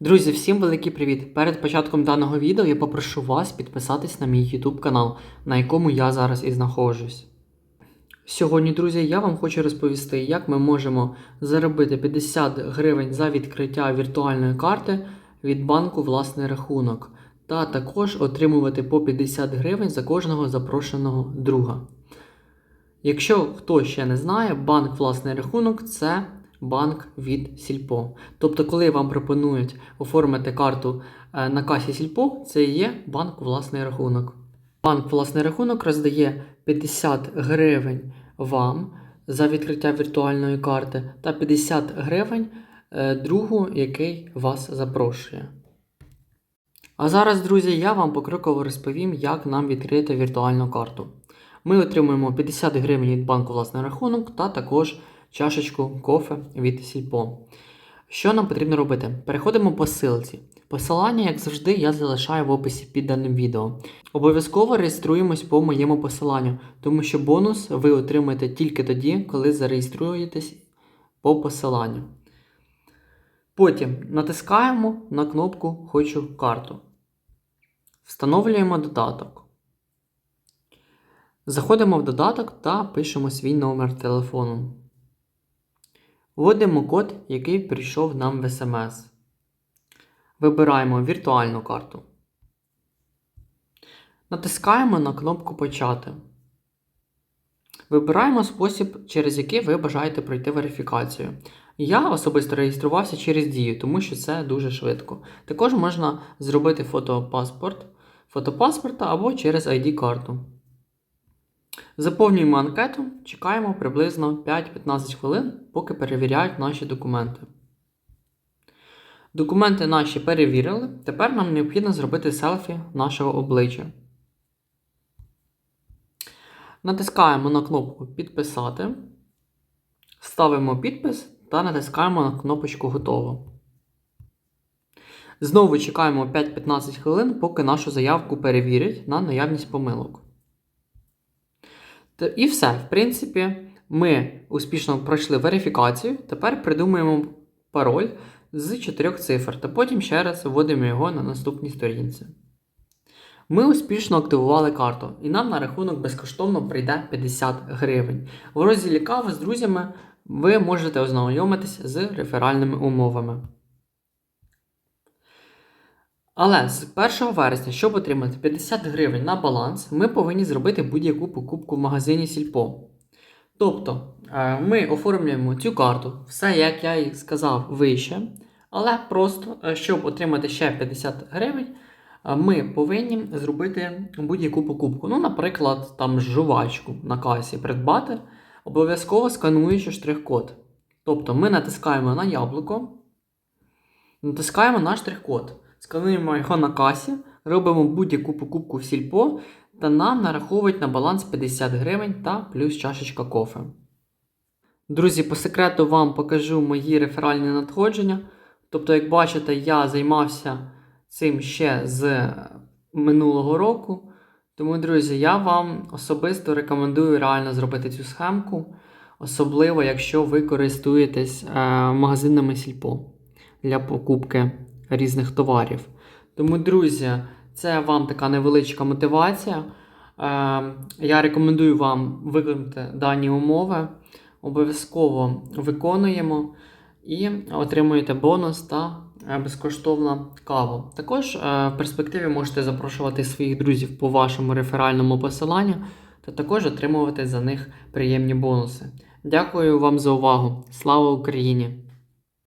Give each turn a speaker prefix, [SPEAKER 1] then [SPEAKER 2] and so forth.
[SPEAKER 1] Друзі, всім великий привіт! Перед початком даного відео я попрошу вас підписатись на мій YouTube канал, на якому я зараз і знаходжусь. Сьогодні, друзі, я вам хочу розповісти, як ми можемо заробити 50 гривень за відкриття віртуальної карти від банку власний рахунок, та також отримувати по 50 гривень за кожного запрошеного друга. Якщо хто ще не знає, банк власний рахунок це банк від Сільпо. Тобто, коли вам пропонують оформити карту е, на касі Сільпо, це є банк власний рахунок. Банк власний рахунок роздає 50 гривень вам за відкриття віртуальної карти та 50 гривень е, другу, який вас запрошує. А зараз, друзі, я вам покроково розповім, як нам відкрити віртуальну карту. Ми отримуємо 50 гривень від банку власний рахунок та також чашечку кофе від Сільпо. Що нам потрібно робити? Переходимо по ссылці. Посилання, як завжди, я залишаю в описі під даним відео. Обов'язково реєструємось по моєму посиланню, тому що бонус ви отримаєте тільки тоді, коли зареєструєтесь по посиланню. Потім натискаємо на кнопку Хочу карту. Встановлюємо додаток. Заходимо в додаток та пишемо свій номер телефону. Вводимо код, який прийшов нам в смс. Вибираємо віртуальну карту. Натискаємо на кнопку Почати. Вибираємо спосіб, через який ви бажаєте пройти верифікацію. Я особисто реєструвався через Дію, тому що це дуже швидко. Також можна зробити фотопаспорт, фотопаспорта або через ID-карту. Заповнюємо анкету, чекаємо приблизно 5-15 хвилин, поки перевіряють наші документи. Документи наші перевірили. Тепер нам необхідно зробити селфі нашого обличчя. Натискаємо на кнопку Підписати, ставимо підпис та натискаємо на кнопочку Готово. Знову чекаємо 5-15 хвилин, поки нашу заявку перевірять на наявність помилок. І все, в принципі, ми успішно пройшли верифікацію. Тепер придумуємо пароль з 4 цифр та потім ще раз вводимо його на наступній сторінці. Ми успішно активували карту, і нам на рахунок безкоштовно прийде 50 гривень. В розділі кави з друзями ви можете ознайомитись з реферальними умовами. Але з 1 вересня, щоб отримати 50 гривень на баланс, ми повинні зробити будь-яку покупку в магазині Сільпо. Тобто е, ми оформлюємо цю карту, все як я і сказав вище, але просто, е, щоб отримати ще 50 гривень, е, ми повинні зробити будь-яку покупку. Ну, наприклад, там жувачку на касі придбати, обов'язково скануючи штрих-код. Тобто ми натискаємо на яблуко, натискаємо на штрих-код, скануємо його на касі, робимо будь-яку покупку в сільпо та нам нараховують на баланс 50 гривень та плюс чашечка кофе. Друзі, по секрету вам покажу мої реферальні надходження. Тобто, як бачите, я займався цим ще з минулого року. Тому, друзі, я вам особисто рекомендую реально зробити цю схемку, особливо якщо ви користуєтесь е, магазинами Сільпо для покупки різних товарів. Тому, друзі, це вам така невеличка мотивація. Е, я рекомендую вам виконати дані умови. Обов'язково виконуємо і отримуєте бонус та е, безкоштовну каву. Також е, в перспективі можете запрошувати своїх друзів по вашому реферальному посиланню та також отримувати за них приємні бонуси. Дякую вам за увагу. Слава Україні!